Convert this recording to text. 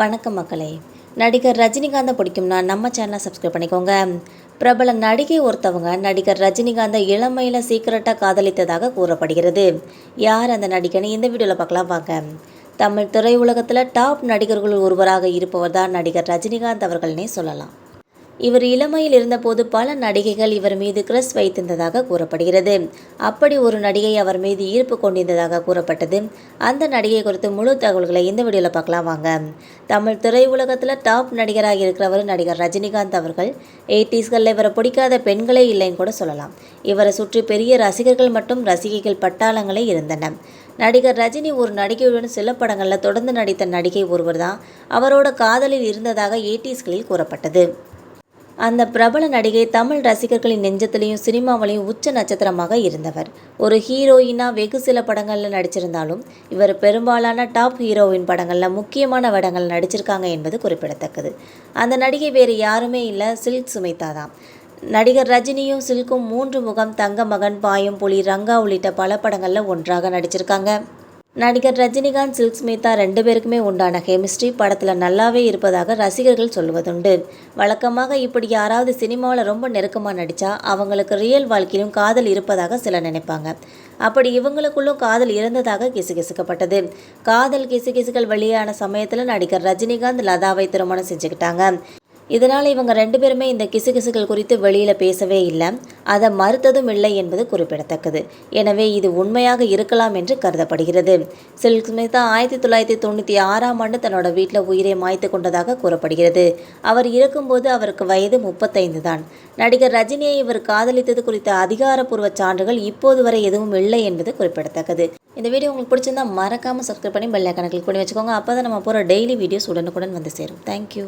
வணக்கம் மக்களே. நடிகர் ரஜினிகாந்தை பிடிக்கும்னா நம்ம சேனலை சப்ஸ்கிரைப் பண்ணிக்கோங்க. பிரபல நடிகை ஒருத்தவங்க நடிகர் ரஜினிகாந்தை இளமையில் சீக்கிரட்டாக காதலித்ததாக கூறப்படுகிறது. யார் அந்த நடிகன்னு இந்த வீடியோவில் பார்க்கலாம் வாங்க. தமிழ் திரையுலகத்தில் டாப் நடிகர்கள் ஒருவராக இருப்பவர் தான் நடிகர் ரஜினிகாந்த் அவர்கள்னே சொல்லலாம். இவர் இளமையில் இருந்தபோது பல நடிகைகள் இவர் மீது கிரஸ் வைத்திருந்ததாக கூறப்படுகிறது. அப்படி ஒரு நடிகை அவர் மீது ஈர்ப்பு கொண்டிருந்ததாக கூறப்பட்டது. அந்த நடிகை குறித்து முழு தகவல்களை இந்த வீடியோவில் பார்க்கலாம் வாங்க. தமிழ் திரையுலகத்தில் டாப் நடிகராக இருக்கிறவர் நடிகர் ரஜினிகாந்த் அவர்கள் எயிட்டிஸ்களில் இவரை பிடிக்காத பெண்களே இல்லைன்னு கூட சொல்லலாம். இவரை சுற்றி பெரிய ரசிகர்கள் மற்றும் ரசிகைகள் பட்டாளங்களே இருந்தன நடிகர் ரஜினி ஒரு நடிகையுடன் சில படங்களில் தொடர்ந்து நடித்த நடிகை ஒருவர் தான் அவரோட காதலில் இருந்ததாக எயிட்டிஸ்களில் கூறப்பட்டது. அந்த பிரபல நடிகை தமிழ் ரசிகர்களின் நெஞ்சத்திலையும் சினிமாவிலையும் உச்ச நட்சத்திரமாக இருந்தவர். ஒரு ஹீரோயினாக வெகு சில படங்களில் நடிச்சிருந்தாலும் இவர் பெரும்பாலான டாப் ஹீரோவின் படங்களில் முக்கியமான படங்கள் நடிச்சிருக்காங்க என்பது குறிப்பிடத்தக்கது. அந்த நடிகை வேறு யாருமே இல்லை சில்க் சுமிதா தான். நடிகர் ரஜினியும் சில்கும் மூன்று முகம் தங்க மகன் பாயும் புலி ரங்கா உள்ளிட்ட பல படங்களில் ஒன்றாக நடிச்சிருக்காங்க. நடிகர் ரஜினிகாந்த் சில்க் ஸ்மிதா ரெண்டு பேருக்குமே உண்டான கெமிஸ்ட்ரி படத்தில் நல்லாவே இருப்பதாக ரசிகர்கள் சொல்வதுண்டு. வழக்கமாக இப்படி யாராவது சினிமாவில் ரொம்ப நெருக்கமாக நடித்தா அவங்களுக்கு ரியல் வாழ்க்கையிலும் காதல் இருப்பதாக சில நினைப்பாங்க. அப்படி இவங்களுக்குள்ளும் காதல் இருந்ததாக கிசுகிசுக்கப்பட்டது. காதல் கிசுகிசுகள் வெளியான சமயத்தில் நடிகர் ரஜினிகாந்த் லதாவை திருமணம் செஞ்சுக்கிட்டாங்க. இதனால் இவங்க ரெண்டு பேருமே இந்த கிசுகிசுகள் குறித்து வெளியில் பேசவே இல்லை. அதை மறுத்ததும் இல்லை என்பது குறிப்பிடத்தக்கது. எனவே இது உண்மையாக இருக்கலாம் என்று கருதப்படுகிறது. சில்க் ஸ்மிதா ஆயிரத்தி தொள்ளாயிரத்தி தொண்ணூற்றி ஆறாம் ஆண்டு தன்னோட வீட்டில் உயிரை மாய்த்து கொண்டதாக கூறப்படுகிறது. அவர் இருக்கும்போது அவருக்கு வயது முப்பத்தைந்து தான். நடிகர் ரஜினியை இவர் காதலித்தது குறித்த அதிகாரப்பூர்வ சான்றுகள் இப்போது வரை எதுவும் இல்லை என்பது குறிப்பிடத்தக்கது. இந்த வீடியோ உங்களுக்கு பிடிச்சிருந்தா மறக்காமல் சப்ஸ்கிரைப் பண்ணி பெல் ஐக்கான கிளிக் பண்ணி வச்சுக்கோங்க. அப்போ தான் நம்ம போகிற டெய்லி வீடியோஸ் உடனுக்குடன் வந்து சேரும். தேங்க்யூ